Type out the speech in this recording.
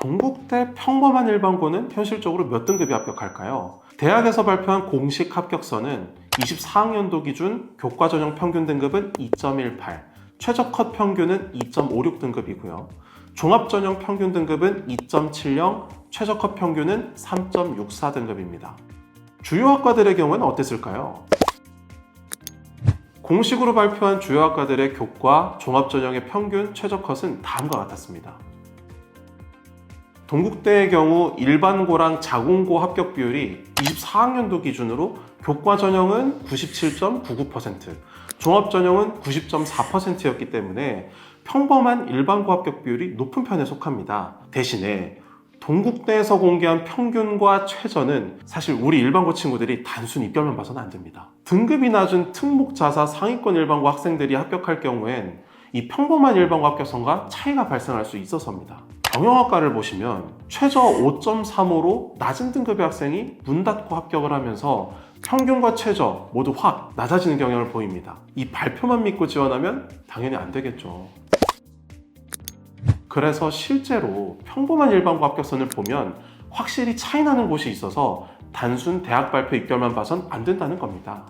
동국대 평범한 일반고는 현실적으로 몇 등급이 합격할까요? 대학에서 발표한 공식 합격서는 24학년도 기준 교과 전형 평균 등급은 2.18, 최저 컷 평균은 2.56 등급이고요. 종합 전형 평균 등급은 2.70, 최저 컷 평균은 3.64 등급입니다. 주요 학과들의 경우는 어땠을까요? 공식으로 발표한 주요 학과들의 교과, 종합 전형의 평균, 최저 컷은 다음과 같았습니다. 동국대의 경우 일반고랑 자공고 합격 비율이 24학년도 기준으로 교과 전형은 97.99%, 종합 전형은 90.4%였기 때문에 평범한 일반고 합격 비율이 높은 편에 속합니다. 대신에 동국대에서 공개한 평균과 최저는 사실 우리 일반고 친구들이 단순 입결만 봐서는 안 됩니다. 등급이 낮은 특목 자사 상위권 일반고 학생들이 합격할 경우엔 이 평범한 일반고 합격선과 차이가 발생할 수 있어서입니다. 경영학과를 보시면 최저 5.35로 낮은 등급의 학생이 문 닫고 합격을 하면서 평균과 최저 모두 확 낮아지는 경향을 보입니다. 이 발표만 믿고 지원하면 당연히 안 되겠죠. 그래서 실제로 평범한 일반고 합격선을 보면 확실히 차이 나는 곳이 있어서 단순 대학 발표 입결만 봐선 안 된다는 겁니다.